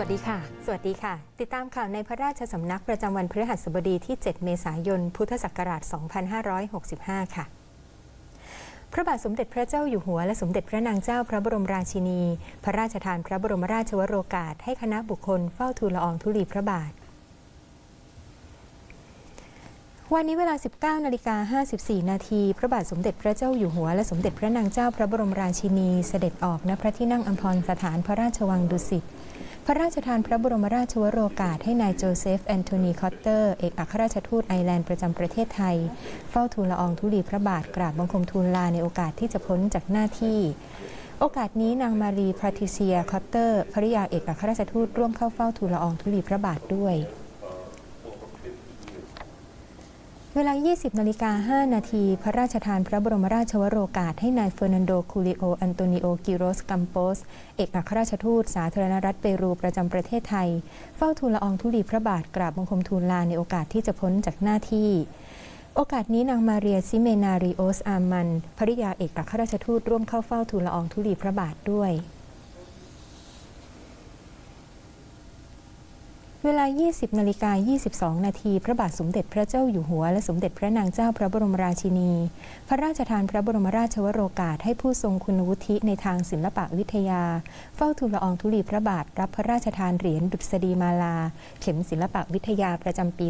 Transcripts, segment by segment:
วัสดีค่ะ สวัสดีค่ะ ติดตามข่าวในพระราชสำนักประจำวันพฤหัสบดีที่ 7 เมษายน พุทธศักราช 2565 ค่ะพระบาทสมเด็จพระเจ้าอยู่หัวและสมเด็จพระนางเจ้าพระบรมราชินี พระราชทานพระบรมราชวโรกาส ให้คณะบุคคลเฝ้าทูลละอองธุลีพระบาท วันนี้เวลา 19นาฬิกา54 นาทีพระบาทสมเด็จพระเจ้าอยู่หัว และสมเด็จพระนางเจ้าพระบรมราชินี เสด็จออกณพระที่นั่งอัมพรสถานพระราชวังดุสิต พระราชทานพระบรมราชวโรกาสให้นายโจเซฟแอนโทนีคอตเตอร์ เอกอัครราชทูตไอร์แลนด์ประจำประเทศไทย เฝ้าทูลละอองธุลีพระบาทกราบบังคมทูลลาในโอกาสที่จะพ้นจากหน้าที่โอกาสนี้นางมารีพาทิเซียคอตเตอร์ภริยาเอกอัครราชทูตร่วมเข้าเฝ้าทูลละอองธุลีพระบาทด้วย เวลา 20 นาฬิกา 5 นาที พระราชทานพระบรมราชวโรกาสให้นายเฟอร์นันโด คูลิโอ อันโตนิโอ กิโรส กัมโปส เอกอัครราชทูต สาธารณรัฐเปรูประจำประเทศไทย เฝ้าทูลละอองธุลีพระบาทกราบบังคมทูลลาในโอกาสที่จะพ้นจากหน้าที่โอกาสนี้นางมาเรียซิเมนาริโอสอามันภริยาเอกอัครราชทูตร่วมเข้าเฝ้าทูลละอองธุลีพระบาทด้วย เวลา 20นาฬิกา22 นาทีพระบาทสมเด็จพระเจ้าอยู่หัว และสมเด็จพระนางเจ้าพระบรมราชินี พระราชทานพระบรมราชวโรกาสให้ผู้ทรงคุณวุฒิในทางศิลปะวิทยา เฝ้าทูลละอองธุลีพระบาท รับพระราชทานเหรียญดุษฎีมาลา เข็มศิลปะวิทยาประจำปี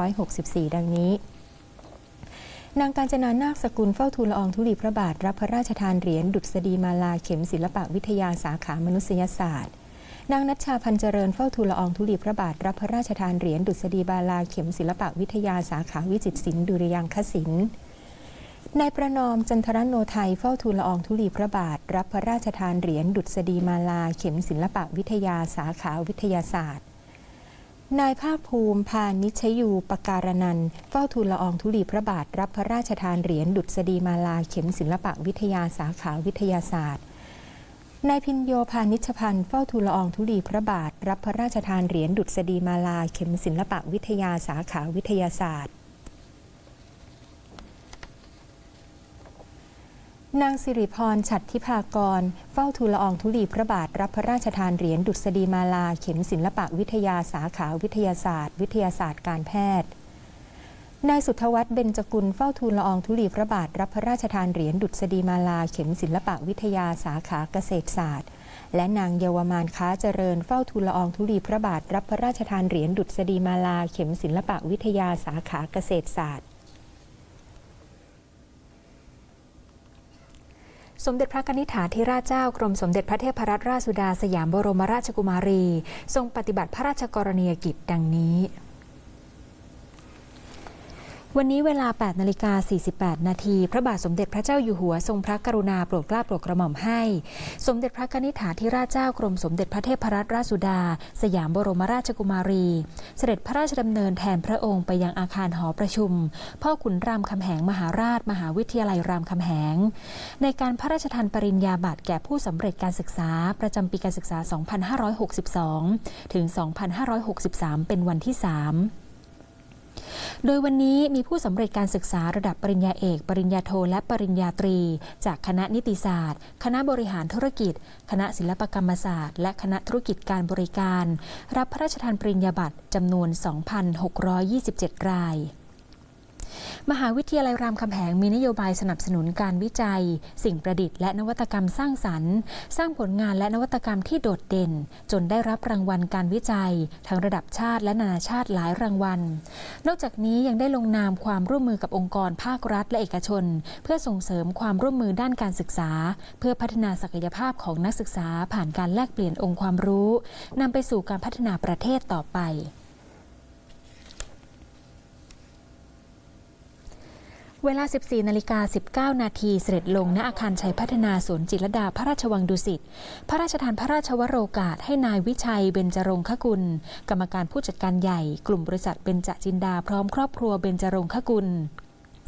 2564 ดังนี้นางการจนานาคสกุลเฝ้าทูลละอองธุลีพระบาท รับพระราชทานเหรียญดุษฎีมาลาเข็มศิลปะวิทยาสาขามนุษยศาสตร์ นางนัชชาพันเจริญเฝ้าทูลละอองธุลีพระบาท รับพระราชทานเหรียญดุษฎีบาลาเข็มศิลปะวิทยาสาขาวิจิตรศิลป์ดุริยางคศิลป์นายประนอมจันทรโนไทยเฝ้าทูลละอองธุลีพระบาท รับพระราชทานเหรียญดุษฎีมาลาเข็มศิลปะวิทยาสาขาวิทยาศาสตร์ นายภาคภูมิพานิชยูปการนันเฝ้าทูลละอองธุลีพระบาท รับพระราชทานเหรียญดุษฎีมาลาเข็มศิลปะวิทยาสาขาวิทยาศาสตร์ นายพินโยพานิชพันธ์เฝ้าทูลอองธุลีพระบาท รับพระราชทานเหรียญดุษฎีมาลาเข็มศิลปะวิทยาสาขาวิทยาศาสตร์นางสิริพรฉัตรทิพากร เฝ้าทูลอองธุลีพระบาท รับพระราชทานเหรียญดุษฎีมาลาเข็มศิลปะวิทยาสาขาวิทยาศาสตร์ วิทยาศาสตร์การแพทย์ นายสุทธวัฒน์เบญจกุลเฝ้าทูลละอองธุลีพระบาท รับพระราชทานเหรียญดุษฎีมาลา เข็มศิลปะวิทยาสาขาเกษตรศาสตร์ และนางเยาวมานค้าเจริญเฝ้าทูลละอองธุลีพระบาท รับพระราชทานเหรียญดุษฎีมาลา เข็มศิลปะวิทยาสาขาเกษตรศาสตร์สมเด็จพระนิษฐาธิราชเจ้ากรมสมเด็จพระเทพรัตนราชสุดาสยามบรมราชกุมารี ทรงปฏิบัติพระราชกรณียกิจดังนี้ วันนี้เวลา 8นาฬิกา48 นาทีพระบาทสมเด็จพระเจ้าอยู่หัวทรงพระกรุณาโปรดเกล้าโปรดกระหม่อมให้ สมเด็จพระนิษฐาธิราชเจ้ากรมสมเด็จพระเทพรัตนราชสุดา สยามบรมราชกุมารี เสด็จพระราชดำเนินแทนพระองค์ไปยังอาคารหอประชุม พ่อขุนรามคำแหงมหาราช มหาวิทยาลัยรามคำแหง ในการพระราชทานปริญญาบัตรแก่ผู้สำเร็จการศึกษาประจำปีการศึกษา 2562 ถึง 2563 เป็นวันที่ 3 โดยวันนี้มีผู้สำเร็จการศึกษาระดับปริญญาเอก ปริญญาโท และปริญญาตรี จากคณะนิติศาสตร์ คณะบริหารธุรกิจ คณะศิลปกรรมศาสตร์ และคณะธุรกิจการบริการ รับพระราชทานปริญญาบัตรจำนวน 2,627 ราย มหาวิทยาลัยรามคำแหงมีนโยบายสนับสนุนการวิจัย สิ่งประดิษฐ์และนวัตกรรมสร้างสรรค์ สร้างผลงานและนวัตกรรมที่โดดเด่น จนได้รับรางวัลการวิจัย ทั้งระดับชาติและนานาชาติหลายรางวัล นอกจากนี้ยังได้ลงนามความร่วมมือกับองค์กรภาครัฐและเอกชน เพื่อส่งเสริมความร่วมมือด้านการศึกษา เพื่อพัฒนาศักยภาพของนักศึกษาผ่านการแลกเปลี่ยนองค์ความรู้นำไปสู่การพัฒนาประเทศต่อไป เวลา 14 นาฬิกา 19 นาทีเสด็จลงณอาคารชัยพัฒนาสวนจิรดาพระราชวังดุสิต พระราชทานพระราชวโรกาสให้นายวิชัยเบญจรงคกุล กรรมการผู้จัดการใหญ่ กลุ่มบริษัทเบญจจินดาพร้อมครอบครัวเบญจรงคกุล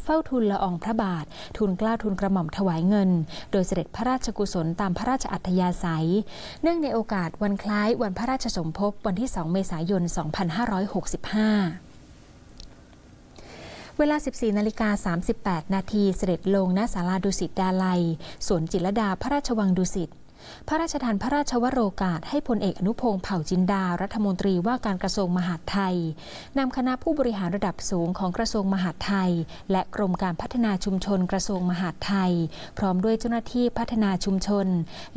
เฝ้าทุนละอองพระบาททุนกล้าทุนกระหม่อมถวายเงิน โดยเสด็จพระราชกุศลตามพระราชอัธยาศัย เนื่องในโอกาสวันคล้ายวันพระราชสมภพวันที่ 2 เมษายน 2565 เวลา 14นาฬิกา38 นาทีเสด็จลงณศาลาดุสิตดาลัย สวนจิรดาพระราชวังดุสิตพระราชทานพระราชวโรกาสให้พลเอกอนุพงศ์เผ่าจินดา รัฐมนตรีว่าการกระทรวงมหาดไทยนำคณะผู้บริหารระดับสูงของกระทรวงมหาดไทย และกรมการพัฒนาชุมชนกระทรวงมหาดไทย พร้อมด้วยเจ้าหน้าที่พัฒนาชุมชน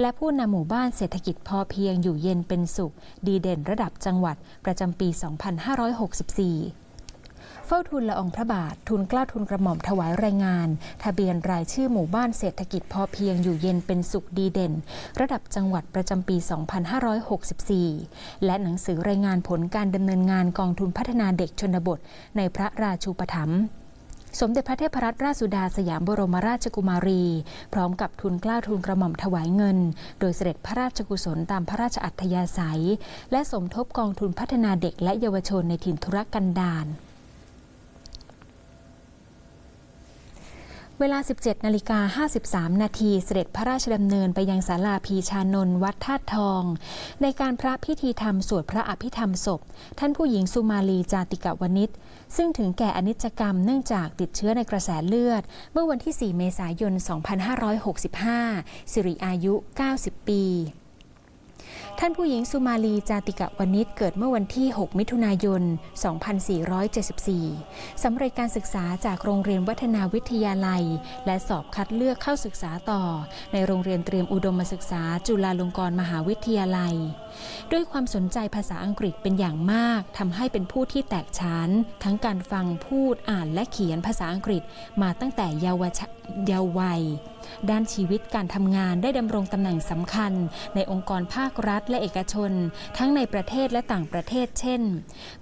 และผู้นำหมู่บ้านเศรษฐกิจพอเพียงอยู่เย็นเป็นสุข ดีเด่นระดับจังหวัดประจำปี 2564 ฝ้าทูลละองพระบาททูลเกล้าทูลกระหม่อมถวายรายงาน ทะเบียนรายชื่อหมู่บ้านเศรษฐกิจพอเพียงอยู่เย็นเป็นสุขดีเด่น ระดับจังหวัดประจำปี 2564 และหนังสือรายงานผลการดำเนินงานกองทุนพัฒนาเด็กชนบท ในพระราชูปถัมภ์สมเด็จพระเทพรัตนราชสุดาสยามบรมราชกุมารี พร้อมกับทุนกล้าทุนกระหม่อมถวายเงิน โดยเสด็จพระราชกุศลตามพระราชอัธยาศัย และสมทบกองทุนพัฒนาเด็กและเยาวชนในถิ่นธุรกันดาร เวลา 17 นาฬิกา 53 นาทีเสด็จพระราชดำเนินไปยังศาลาพีชานนท์วัดธาตุทอง ในการพระพิธีธรรมสวดพระอภิธรรมศพ ท่านผู้หญิงสุมาลีจาติกวนิชซึ่งถึงแก่อนิจกรรมเนื่องจากติดเชื้อในกระแสเลือด เมื่อวันที่ 4 เมษายน 2565 สิริอายุ 90 ปี ท่านผู้หญิงสุมาลีจาติกะวนิชเกิดเมื่อวันที่ 6 มิถุนายน 2474 สำเร็จการศึกษาจากโรงเรียนวัฒนาวิทยาลัย และสอบคัดเลือกเข้าศึกษาต่อ ในโรงเรียนเตรียมอุดมศึกษาจุฬาลงกรณ์มหาวิทยาลัย ด้วยความสนใจภาษาอังกฤษเป็นอย่างมากทำให้เป็นผู้ที่แตกฉานทั้งการฟังพูดอ่านและเขียนภาษาอังกฤษมาตั้งแต่เยาวชเยาว์วัย ด้านชีวิตการทำงานได้ดำรงตำแหน่งสำคัญ ในองค์กรภาครัฐและเอกชน ทั้งในประเทศและต่างประเทศ เช่น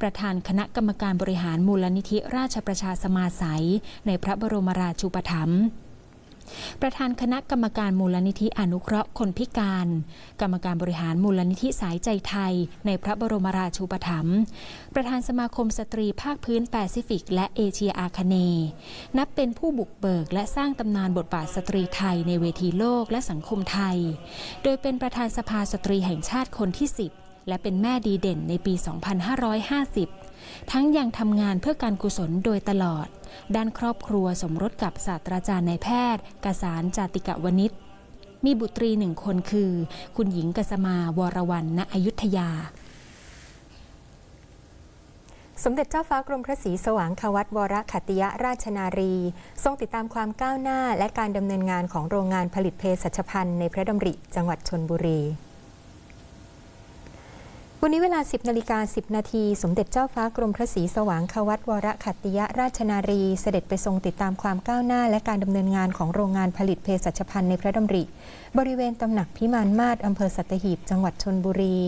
ประธานคณะกรรมการบริหารมูลนิธิราชประชาสมาสัยในพระบรมราชูปถัมภ์ ประธานคณะกรรมการมูลนิธิอนุเคราะห์คนพิการ กรรมการบริหารมูลนิธิสายใจไทย ในพระบรมราชูปถัมภ์ประธานสมาคมสตรีภาคพื้นแปซิฟิก และเอเชียอาคเนย์นับเป็นผู้บุกเบิกและสร้างตำนานบทบาทสตรีไทยในเวทีโลกและสังคมไทย โดยเป็นประธานสภาสตรีแห่งชาติคนที่ 10 และเป็นแม่ดีเด่นในปี 2550 ทั้งยังทำงานเพื่อการกุศลโดยตลอด ด้านครอบครัวสมรสกับศาสตราจารย์นายแพทย์กษานจาติกะวนิชมีบุตรีหนึ่งคนคือ คุณหญิงกษมาวรวรรณณอยุธยาสมเด็จเจ้าฟ้ากรมพระศรีสว่างควัตวรขัตติยราชนารี ทรงติดตามความก้าวหน้าและการดำเนินงานของโรงงานผลิตเภสัชพันธ์ในพระดำริจังหวัดชนบุรี วันนี้เวลา 10นาฬิกา10 นาที สมเด็จเจ้าฟ้ากรมพระศรีสว่างควัตวรขัตติยราชนารี เสด็จไปทรงติดตามความก้าวหน้า และการดำเนินงานของโรงงานผลิตเภสัชพันธ์ในพระดำริ บริเวณตำหนักพิมานมาศอำเภอสัตหีบ จังหวัดชนบุรี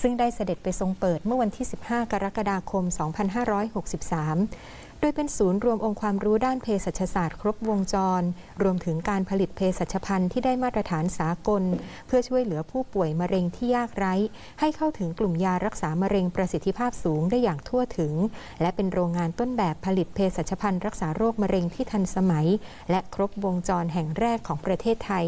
ซึ่งได้เสด็จไปทรงเปิดเมื่อวันที่ 15 กรกฎาคม 2563โดยเป็นศูนย์รวมองค์ความรู้ด้านเภสัชศาสตร์ครบวงจร รวมถึงการผลิตเภสัชพันธ์ที่ได้มาตรฐานสากล เพื่อช่วยเหลือผู้ป่วยมะเร็งที่ยากไร้ ให้เข้าถึงกลุ่มยารักษามะเร็งประสิทธิภาพสูงได้อย่างทั่วถึง และเป็นโรงงานต้นแบบผลิตเภสัชพันธ์รักษาโรคมะเร็งที่ทันสมัย และครบวงจรแห่งแรกของประเทศไทย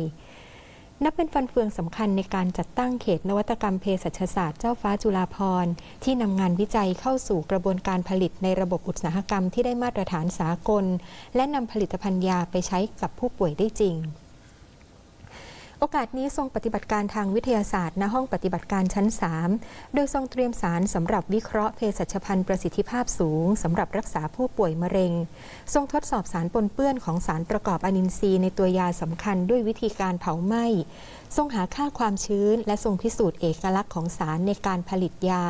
นับเป็นฟันเฟืองสำคัญในการจัดตั้งเขตนวัตกรรมเภสัชศาสตร์เจ้าฟ้าจุฬาภรณ์ที่นำงานวิจัยเข้าสู่กระบวนการผลิตในระบบอุตสาหกรรมที่ได้มาตรฐานสากล และนำผลิตภัณฑ์ยาไปใช้กับผู้ป่วยได้จริง โอกาสนี้ทรงปฏิบัติการทางวิทยาศาสตร์ณห้องปฏิบัติการชั้น 3 โดยทรงเตรียมสารสำหรับวิเคราะห์เภสัชพันธ์ประสิทธิภาพสูงสำหรับรักษาผู้ป่วยมะเร็ง ทรงทดสอบสารปนเปื้อนของสารประกอบอนินทรีย์ในตัวยาสำคัญด้วยวิธีการเผาไหม้ทรงหาค่าความชื้น และทรงพิสูจน์เอกลักษณ์ของสารในการผลิตยา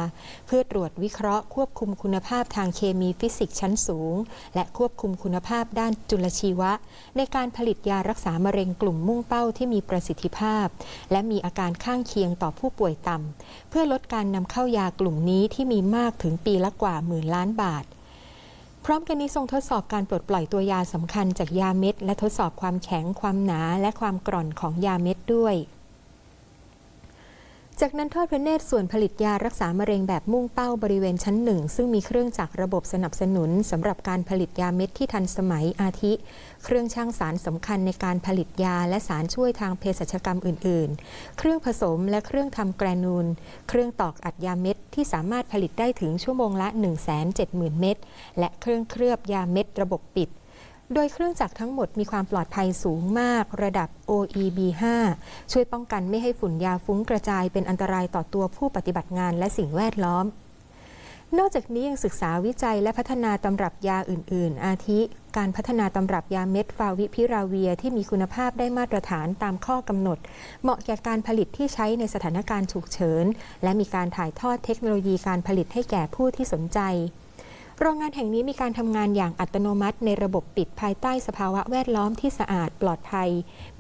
เพื่อตรวจวิเคราะห์ควบคุมคุณภาพทางเคมีฟิสิกส์ชั้นสูง และควบคุมคุณภาพด้านจุลชีวะ ในการผลิตยารักษามะเร็งกลุ่มมุ่งเป้าที่มีประสิทธิภาพ และมีอาการข้างเคียงต่อผู้ป่วยต่ำเพื่อลดการนำเข้ายากลุ่มนี้ที่มีมากถึงปีละกว่าหมื่นล้านบาท ร้อมกันนี้ทรงทดสอบการปลดปล่อยตัวยาสำคัญจากยาเม็ด และทดสอบความแข็งความหนาและความกร่อนของยาเม็ดด้วย จากนั้นทอดพระเนตรส่วนผลิตยารักษามะเร็งแบบมุ่งเป้าบริเวณชั้นหนึ่งซึ่งมีเครื่องจักรระบบสนับสนุนสำหรับการผลิตยาเม็ดที่ทันสมัยอาทิ เครื่องช่างสารสำคัญในการผลิตยาและสารช่วยทางเภสัชกรรมอื่น ๆ เครื่องผสมและเครื่องทำแกรนูล เครื่องตอกอัดยาเม็ดที่สามารถผลิตได้ถึงชั่วโมงละ 170,000 เม็ดและเครื่องเคลือบยาเม็ดระบบปิด โดยเครื่องจักรทั้งหมดมีความปลอดภัยสูงมาก ระดับ OEB5 ช่วยป้องกันไม่ให้ฝุ่นยาฟุ้งกระจายเป็นอันตรายต่อตัวผู้ปฏิบัติงานและสิ่งแวดล้อม นอกจากนี้ยังศึกษาวิจัยและพัฒนาตำรับยาอื่น ๆ อาทิ การพัฒนาตำรับยาเม็ดฟาวิพิราเวียที่มีคุณภาพได้มาตรฐานตามข้อกำหนด เหมาะแก่การผลิตที่ใช้ในสถานการณ์ฉุกเฉิน และมีการถ่ายทอดเทคโนโลยีการผลิตให้แก่ผู้ที่สนใจ โรงงานแห่งนี้มีการทำงานอย่างอัตโนมัติ ในระบบปิดภายใต้สภาวะแวดล้อมที่สะอาดปลอดภัย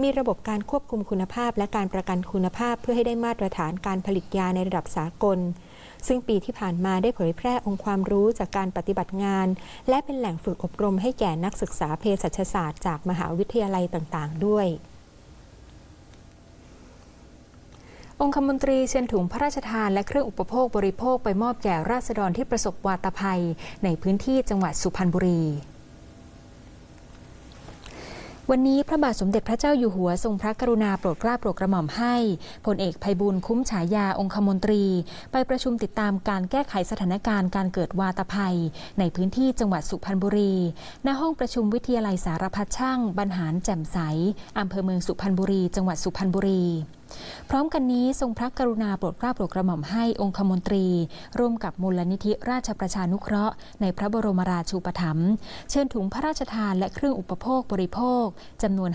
มีระบบการควบคุมคุณภาพ และการประกันคุณภาพเพื่อให้ได้มาตรฐานการผลิตยาในระดับสากล ซึ่งปีที่ผ่านมาได้เผยแพร่องค์ความรู้จากการปฏิบัติงาน และเป็นแหล่งฝึกอบรมให้แก่นักศึกษาเภสัชศาสตร์จากมหาวิทยาลัยต่าง ๆ ด้วย องคมนตรีเชิญถุงพระราชทานและเครื่องอุปโภคบริโภคไปมอบแก่ราษฎรที่ประสบวาตภัย ในพื้นที่จังหวัดสุพรรณบุรีวันนี้พระบาทสมเด็จพระเจ้าอยู่หัวทรงพระกรุณาโปรดเกล้าโปรดกระหม่อมให้พลเอกภัยบูลคุ้มฉายาองคมนตรี ไปประชุมติดตามการแก้ไขสถานการณ์การเกิดวาตภัย ในพื้นที่จังหวัดสุพรรณบุรีณห้องประชุมวิทยาลัยสารพัดช่างบรรหารแจ่มใสอำเภอเมืองสุพรรณบุรี จังหวัดสุพรรณบุรี พร้อมกันนี้ทรงพระกรุณาโปรดเกล้าโปรดกระหม่อมให้องคมนตรี ร่วมกับมูลนิธิราชประชานุเคราะห์ ในพระบรมราชูปถัมภ์เชิญถุงพระราชทานและเครื่องอุปโภคบริโภคจำนวน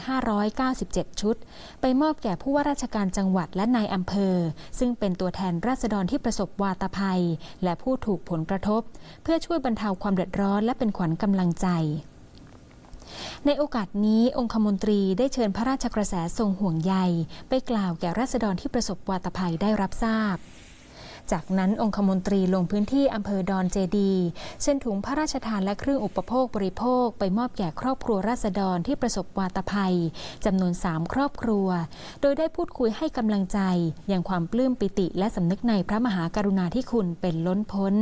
597 ชุด ไปมอบแก่ผู้ว่าราชการจังหวัดและนายอำเภอ ซึ่งเป็นตัวแทนราษฎรที่ประสบวาตภัย และผู้ถูกผลกระทบ เพื่อช่วยบรรเทาความเดือดร้อนและเป็นขวัญกำลังใจ ในโอกาสนี้องคมนตรีได้เชิญพระราชกระแสทรงห่วงใย ไปกล่าวแก่ราษฎรที่ประสบวาตภัยได้รับทราบจากนั้นองคมนตรีลงพื้นที่อำเภอดอนเจดีเชิญถุงพระราชทานและเครื่องอุปโภคบริโภค ไปมอบแก่ครอบครัวราษฎรที่ประสบวาตภัยจำนวน 3 ครอบครัว โดยได้พูดคุยให้กำลังใจอย่างความปลื้มปิติและสำนึกในพระมหากรุณาธิคุณเป็นล้นพ้น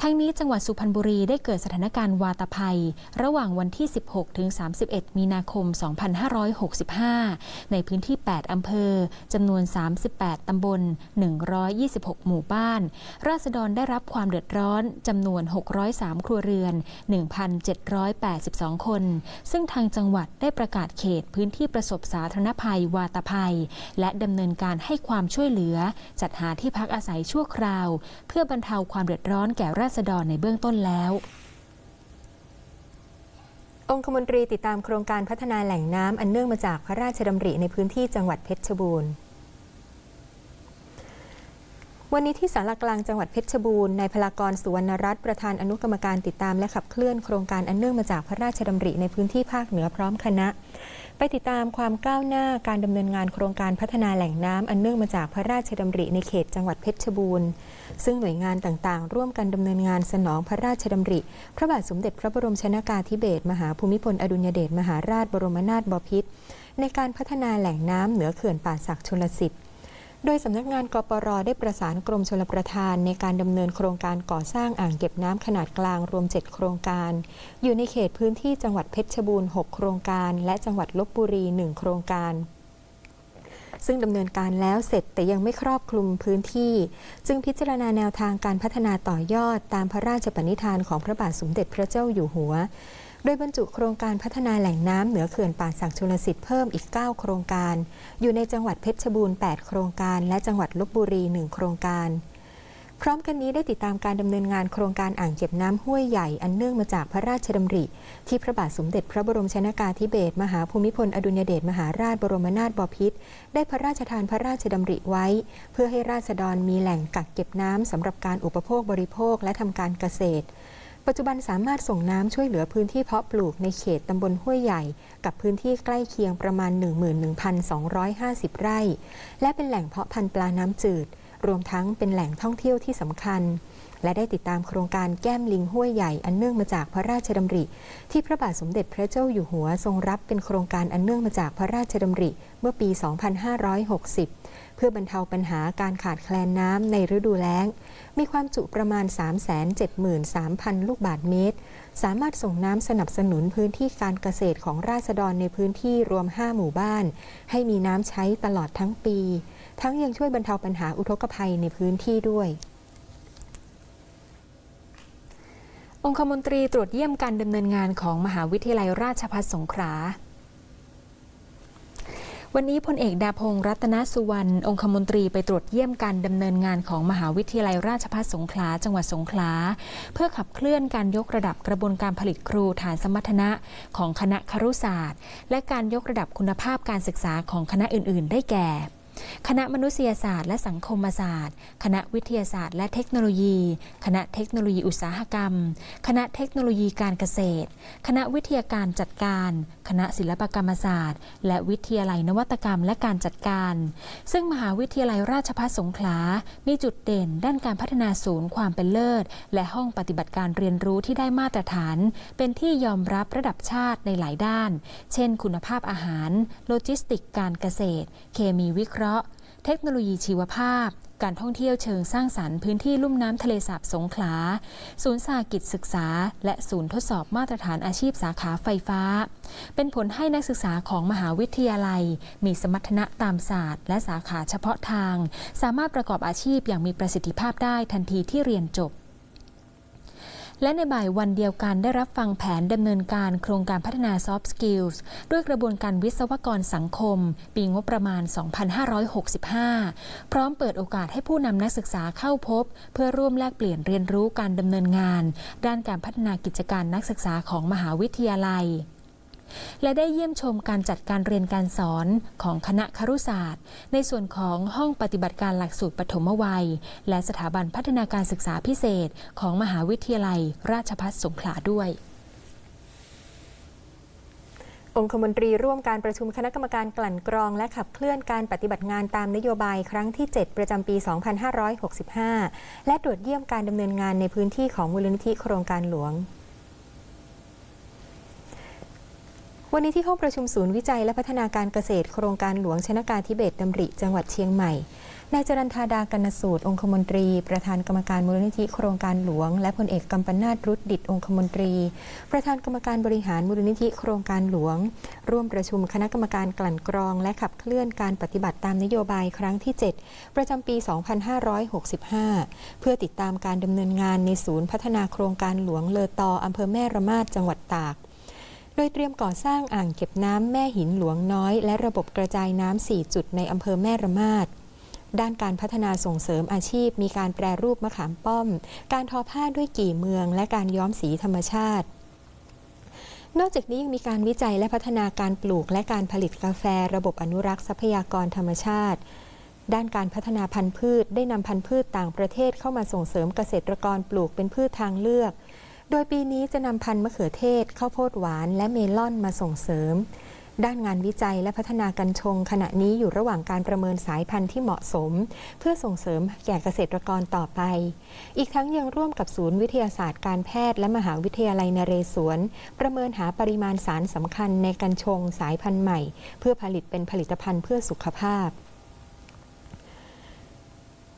ทั้งนี้จังหวัดสุพรรณบุรีได้เกิดสถานการณ์วาตภัย ระหว่างวันที่ 16 ถึง 31 มีนาคม 2565 ในพื้นที่ 8 อำเภอ จำนวน 38 ตำบล 126 หมู่บ้าน ราษฎรได้รับความเดือดร้อน จำนวน 603 ครัวเรือน 1,782 คน ซึ่งทางจังหวัดได้ประกาศเขตพื้นที่ประสบสาธารณภัยวาตภัย และดำเนินการให้ความช่วยเหลือ จัดหาที่พักอาศัยชั่วคราว เพื่อบรรเทาความเดือดร้อนแก่ราษฎรในเบื้องต้นแล้วองคมนตรีติดตามโครงการพัฒนาแหล่งน้ำอันเนื่องมาจากพระราชดำริในพื้นที่จังหวัดเพชรบูรณ์ วันนี้ที่สารกลางจังหวัดเพชรบูรณ์นายพลากรสุวรรณรัตน์ประธานอนุกรรมการติดตามและขับเคลื่อนโครงการอันเนื่องมาจากพระราชดำริในพื้นที่ภาคเหนือพร้อมคณะ ไปติดตามความก้าวหน้าการดำเนินงานโครงการพัฒนาแหล่งน้ำอันเนื่องมาจากพระราชดำริในเขตจังหวัดเพชรบูรณ์ ซึ่งหน่วยงานต่างๆ ร่วมกันดำเนินงานสนองพระราชดำริ พระบาทสมเด็จพระบรมชนากาธิเบศรมหาภูมิพลอดุลยเดชมหาราชบรมนาถบพิตรในการพัฒนาแหล่งน้ำเหนือเขื่อนป่าสักชลสิทธิ โดยสำนักงานกปรได้ประสานกรมชลประทานในการดำเนินโครงการก่อสร้างอ่างเก็บน้ำขนาดกลางรวม 7 โครงการ อยู่ในเขตพื้นที่จังหวัดเพชรบูรณ์ 6 โครงการ และจังหวัดลบบุรี 1 โครงการซึ่งดำเนินการแล้วเสร็จแต่ยังไม่ครอบคลุมพื้นที่ จึงพิจารณาแนวทางการพัฒนาต่อยอดตามพระราชปณิธานของพระบาทสมเด็จพระเจ้าอยู่หัว โดยบรรจุโครงการพัฒนาแหล่งน้ำเหนือเขื่อนป่าสักชลสิทธิ์เพิ่มอีก 9 โครงการ อยู่ในจังหวัดเพชรบูรณ์ 8 โครงการ และจังหวัดลบบุรี 1 โครงการ พร้อมกันนี้ได้ติดตามการดำเนินงานโครงการอ่างเก็บน้ำห้วยใหญ่อันเนื่องมาจากพระราชดำริ ที่พระบาทสมเด็จพระบรมชนากาธิเบศรมหาภูมิพลอดุลยเดชมหาราชบรมนาถบพิตรได้พระราชทานพระราชดำริไว้ เพื่อให้ราษฎรมีแหล่งกักเก็บน้ำสำหรับการอุปโภคบริโภคและทำการเกษตร ปัจจุบันสามารถส่งน้ำช่วยเหลือพื้นที่เพาะปลูกในเขตตำบลห้วยใหญ่ กับพื้นที่ใกล้เคียงประมาณ 11,250 ไร่ และเป็นแหล่งเพาะพันธุ์ปลาน้ำจืด รวมทั้งเป็นแหล่งท่องเที่ยวที่สำคัญ และได้ติดตามโครงการแก้มลิงห้วยใหญ่อันเนื่องมาจากพระราชดำริ ที่พระบาทสมเด็จพระเจ้าอยู่หัวทรงรับเป็นโครงการอันเนื่องมาจากพระราชดำริเมื่อปี 2560 เพื่อบรรเทาปัญหาการขาดแคลนน้ำในฤดูแล้ง มีความจุประมาณ 373,000 ลูกบาศก์เมตร สามารถส่งน้ำสนับสนุนพื้นที่การเกษตรของราษฎรในพื้นที่รวม 5 หมู่บ้าน ให้มีน้ำใช้ตลอดทั้งปี ทั้งยังช่วยบรรเทาปัญหาอุทกภัยในพื้นที่ด้วยองคมนตรีตรวจเยี่ยมการดำเนินงานของมหาวิทยาลัยราชภัฏสงขลา วันนี้พลเอกดาพงศ์รัตนสุวรรณองคมนตรีไปตรวจเยี่ยมการดำเนินงานของมหาวิทยาลัยราชภัฏสงขลา จังหวัดสงขลา เพื่อขับเคลื่อนการยกระดับกระบวนการผลิตครูฐานสมรรถนะของคณะครุศาสตร์ และการยกระดับคุณภาพการศึกษาของคณะอื่น ๆ ได้แก่คณะมนุษยศาสตร์และสังคมศาสตร์ คณะวิทยาศาสตร์และเทคโนโลยี คณะเทคโนโลยีอุตสาหกรรม คณะเทคโนโลยีการเกษตร คณะวิทยาการจัดการคณะศิลปกรรมศาสตร์ และวิทยาลัยนวัตกรรมและการจัดการ ซึ่งมหาวิทยาลัยราชภัฏสงขลา มีจุดเด่นด้านการพัฒนาศูนย์ความเป็นเลิศ และห้องปฏิบัติการเรียนรู้ที่ได้มาตรฐาน เป็นที่ยอมรับระดับชาติในหลายด้าน เช่น คุณภาพอาหาร โลจิสติกการเกษตร เคมีวิเคราะห์ เทคโนโลยีชีวภาพ การท่องเที่ยวเชิงสร้างสรรค์พื้นที่ลุ่มน้ำทะเลสาบสงขลา ศูนย์สากิจศึกษา และศูนย์ทดสอบมาตรฐานอาชีพสาขาไฟฟ้า เป็นผลให้นักศึกษาของมหาวิทยาลัย มีสมรรถนะตามศาสตร์ และสาขาเฉพาะทาง สามารถประกอบอาชีพอย่างมีประสิทธิภาพได้ทันทีที่เรียนจบ และในบ่ายวันเดียวกันได้รับฟังแผนดำเนินการโครงการพัฒนา Soft Skills ด้วยกระบวนการวิศวกรสังคม ปีงบประมาณ 2565 พร้อมเปิดโอกาสให้ผู้นำนักศึกษาเข้าพบ เพื่อร่วมแลกเปลี่ยนเรียนรู้การดำเนินงาน ด้านการพัฒนากิจการนักศึกษาของมหาวิทยาลัย และได้เยี่ยมชมการจัดการเรียนการสอนของคณะครุศาสตร์ ในส่วนของห้องปฏิบัติการหลักสูตรปฐมวัย และสถาบันพัฒนาการศึกษาพิเศษ ของมหาวิทยาลัย ราชภัฏสงขลาด้วยองคมนตรีร่วมการประชุมคณะกรรมการกลั่นกรอง และขับเคลื่อนการปฏิบัติงานตามนโยบายครั้งที่ 7 ประจำปี 2565 และตรวจเยี่ยมการดำเนินงานในพื้นที่ของมูลนิธิโครงการหลวง วันนี้ที่ห้องประชุมศูนย์วิจัยและพัฒนาการเกษตรโครงการหลวงชนกาธิเบศรดำริ จังหวัดเชียงใหม่ นายจรันธาดากนสูตร องคมนตรี ประธานกรรมการมูลนิธิโครงการหลวง และพลเอกกัมปนาตรุดดิตองคมนตรี ประธานกรรมการบริหารมูลนิธิโครงการหลวง ร่วมประชุมคณะกรรมการกลั่นกรอง และขับเคลื่อนการปฏิบัติตามนโยบายครั้งที่ 7 ประจำปี 2565 เพื่อติดตามการดำเนินงานในศูนย์พัฒนาโครงการหลวงเลอตออำเภอแม่ระมาดจังหวัดตาก โดยเตรียมก่อสร้างอ่างเก็บน้ำแม่หินหลวงน้อย และระบบกระจายน้ำ4จุดในอำเภอแม่ระมาดด้านการพัฒนาส่งเสริมอาชีพ มีการแปรรูปมะขามป้อม การทอผ้าด้วยกี่เมือง และการย้อมสีธรรมชาติ นอกจากนี้ยังมีการวิจัยและพัฒนาการปลูกและการผลิตกาแฟ ระบบอนุรักษ์ทรัพยากรธรรมชาติ ด้านการพัฒนาพันธุ์พืช ได้นำพันธุ์พืชต่างประเทศเข้ามาส่งเสริมเกษตรกรปลูกเป็นพืชทางเลือก โดยปีนี้จะนำพันธุ์มะเขือเทศ ข้าวโพดหวาน และเมลอนมาส่งเสริม ด้านงานวิจัยและพัฒนากัญชง ขณะนี้อยู่ระหว่างการประเมินสายพันธุ์ที่เหมาะสม เพื่อส่งเสริมแก่เกษตรกรต่อไป อีกทั้งยังร่วมกับศูนย์วิทยาศาสตร์การแพทย์และมหาวิทยาลัยนเรศวร ประเมินหาปริมาณสารสำคัญในกัญชงสายพันธุ์ใหม่ เพื่อผลิตเป็นผลิตภัณฑ์เพื่อสุขภาพ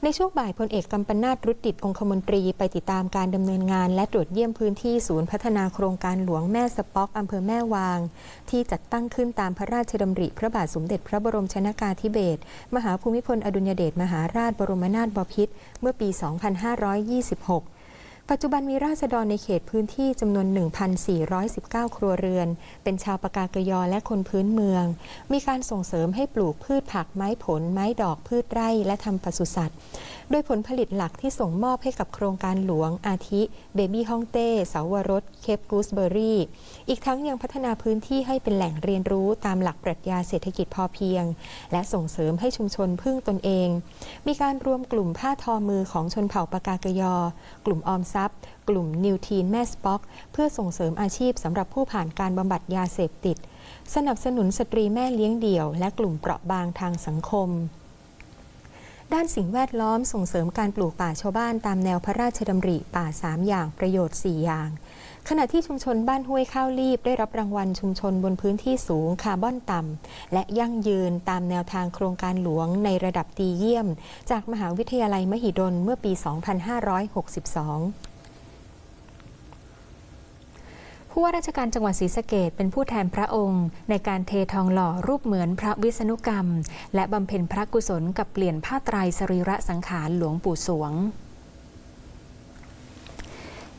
ในช่วงบ่ายพลเอกกัมปนาตรุดดิตองคมนตรีไปติดตามการดำเนินงาน และตรวจเยี่ยมพื้นที่ศูนย์พัฒนาโครงการหลวงแม่สป๊อกอำเภอแม่วาง ที่จัดตั้งขึ้นตามพระราชดำริพระบาทสมเด็จพระบรมชนากาธิเบศรมหาภูมิพลอดุลยเดชมหาราชบรมนาถบพิตรเมื่อปี 2526 ปัจจุบันมีราษฎรในเขตพื้นที่จำนวน 1,419 ครัวเรือน เป็นชาวปากากยอและคนพื้นเมือง มีการส่งเสริมให้ปลูกพืชผักไม้ผล ไม้ดอกพืชไร่และทำปศุสัตว์ โดยผลผลิตหลักที่ส่งมอบให้กับโครงการหลวงอาทิ เบบี้ฮ่องเต้ เสาวรส เคปกูสเบอรี่ อีกทั้งยังพัฒนาพื้นที่ให้เป็นแหล่งเรียนรู้ตามหลักปรัชญาเศรษฐกิจพอเพียง และส่งเสริมให้ชุมชนพึ่งตนเอง มีการรวมกลุ่มผ้าทอมือของชนเผ่าปากากยอ กลุ่มออมทรัพย์ กลุ่มนิวทีนแม่สป็อก เพื่อส่งเสริมอาชีพสำหรับผู้ผ่านการบำบัดยาเสพติด สนับสนุนสตรีแม่เลี้ยงเดี่ยว และกลุ่มเปราะบางทางสังคมด้านสิ่งแวดล้อมส่งเสริมการปลูกป่าชาวบ้านตามแนวพระราชดำริป่า 3 อย่างประโยชน์ 4 อย่าง ขณะที่ชุมชนบ้านห้วยข้าวรีบได้รับรางวัลชุมชนบนพื้นที่สูงคาร์บอนต่ำ และยั่งยืนตามแนวทางโครงการหลวงในระดับดีเยี่ยม จากมหาวิทยาลัยมหิดลเมื่อปี 2562 ผู้ว่าราชการจังหวัดศรีสะเกดเป็นผู้แทนพระองค์ ในการเททองหล่อรูปเหมือนพระวิษณุกรรม และบำเพ็ญพระกุศลกับเปลี่ยนผ้าไตรสรีระสังขารหลวงปู่สวง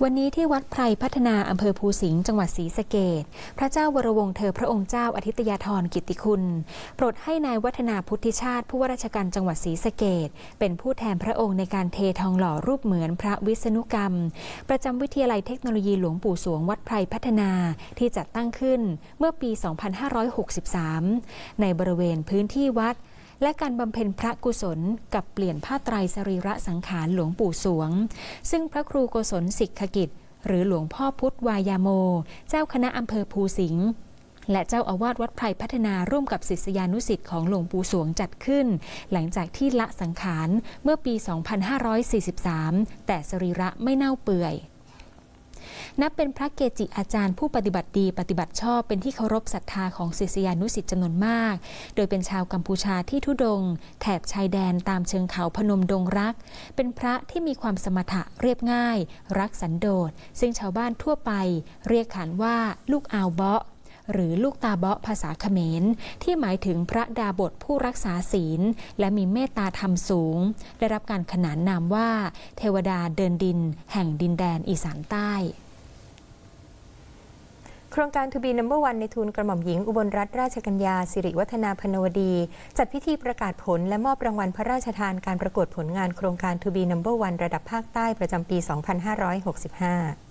วันนี้ที่วัดไพรพัฒนาอำเภอภูสิงห์จังหวัดศรีสะเกดพระเจ้าวรวงศ์เธอพระองค์เจ้าอาทิตยาธรกิตติคุณ โปรดให้นายวัฒนาพุทธิชาติ ผู้ว่าราชการจังหวัดศรีสะเกดเป็นผู้แทนพระองค์ในการเททองหล่อรูปเหมือนพระวิษณุกรรม ประจำวิทยาลัยเทคโนโลยีหลวงปู่สวงวัดไพรพัฒนาที่จัดตั้งขึ้นเมื่อปี 2563 ในบริเวณพื้นที่วัด และการบำเพ็ญพระกุศลกับเปลี่ยนผ้าไตรสรีระสังขารหลวงปู่สวง ซึ่งพระครูโกศลสิกขกิจ หรือหลวงพ่อพุทธวายาโม เจ้าคณะอำเภอภูสิงห์และเจ้าอาวาสวัดไพรพัฒนาร่วมกับศิษยานุสิษย์ของหลวงปู่สวงจัดขึ้น หลังจากที่ละสังขารเมื่อปี 2543 แต่สรีระไม่เน่าเปื่อย นับเป็นพระเกจิอาจารย์ผู้ปฏิบัติดีปฏิบัติชอบเป็นที่เคารพศรัทธาของศิษยานุสิษย์จำนวนมาก โดยเป็นชาวกัมพูชาที่ทุดง แถบชายแดนตามเชิงเขาพนมดงรัก เป็นพระที่มีความสมถะเรียบง่าย รักสันโดษ ซึ่งชาวบ้านทั่วไป เรียกขานว่าลูกอาวเบาะหรือลูกตาเบาะภาษาเขมร ที่หมายถึงพระดาบทผู้รักษาศีล และมีเมตตาธรรมสูง ได้รับการขนานนามว่า เทวดาเดินดิน แห่งดินแดนอีสานใต้ ครงการทูบีนัมเบอร์วันในทุนกระหม่อมหญิงอุบลรัตนราชกัญญาสิริวัฒนาพนวดี จัดพิธีประกาศผลและมอบรางวัลพระราชทานการประกวดผลงานโครงการทูบีนัมเบอร์วันระดับภาคใต้ประจำปี 2565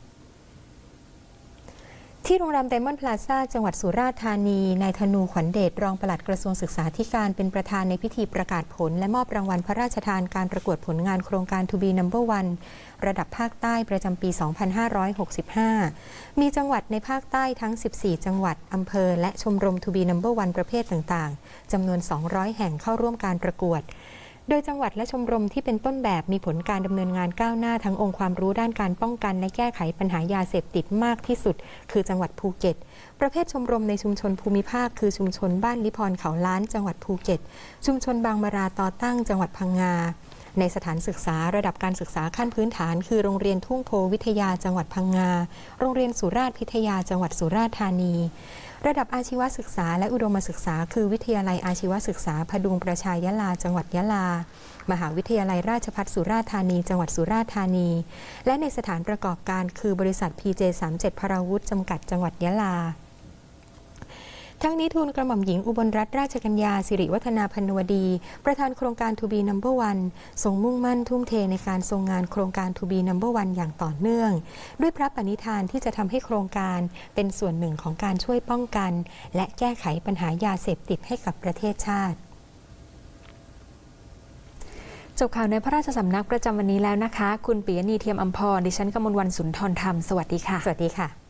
ที่โรงแรมไดมอนด์พลาซ่าจังหวัดสุราษฎร์ธานี นายธนูขวัญเดชรองปลัดกระทรวงศึกษาธิการเป็นประธานในพิธีประกาศผล และมอบรางวัลพระราชทานการประกวดผลงานโครงการทูบีนัมเบอร์วันระดับภาคใต้ประจำปี 2565 มีจังหวัดในภาคใต้ทั้ง 14 จังหวัด อำเภอ และชมรมทูบีนัมเบอร์วันประเภทต่างๆจำนวน 200 แห่งเข้าร่วมการประกวด โดยจังหวัดและชมรมที่เป็นต้นแบบมีผลการดำเนินงานก้าวหน้าทั้งองค์ความรู้ด้านการป้องกันและแก้ไขปัญหายาเสพติดมากที่สุด คือจังหวัดภูเก็ต ประเภทชมรมในชุมชนภูมิภาค คือชุมชนบ้านลิพรเขาล้าน จังหวัดภูเก็ต ชุมชนบางมาราต่อตั้ง จังหวัดพังงาในสถานศึกษาระดับการศึกษาขั้นพื้นฐาน คือโรงเรียนทุ่งโพวิทยาจังหวัดพังงา โรงเรียนสุราษฎร์พิทยาจังหวัดสุราษฎร์ธานี ระดับอาชีวศึกษาและอุดมศึกษา คือวิทยาลัยอาชีวศึกษา พดุงประชายะลา จังหวัดยะลา มหาวิทยาลัยราชภัฏสุราษฎร์ธานี จังหวัดสุราษฎร์ธานี และในสถานประกอบการคือบริษัท PJ37 พราวุธจำกัดจังหวัดยะลา ทั้งนี้ทูลกระหม่อมหญิงอุบลรัตนราชกัญญาสิริวัฒนาพันวดี ประธานโครงการ To be number one ทรงมุ่งมั่นทุ่มเทในการทรงงานโครงการ To be number one อย่างต่อเนื่อง ด้วยพระปณิธานที่จะทำให้โครงการเป็นส่วนหนึ่งของการช่วยป้องกัน และแก้ไขปัญหายาเสพติดให้กับประเทศชาติจบข่าวในพระราชสำนักประจำวันนี้แล้วนะคะ คุณปิยนีเทียมอัมพร ดิฉันกมลวันสุนทรธรรม สวัสดีค่ะ สวัสดีค่ะ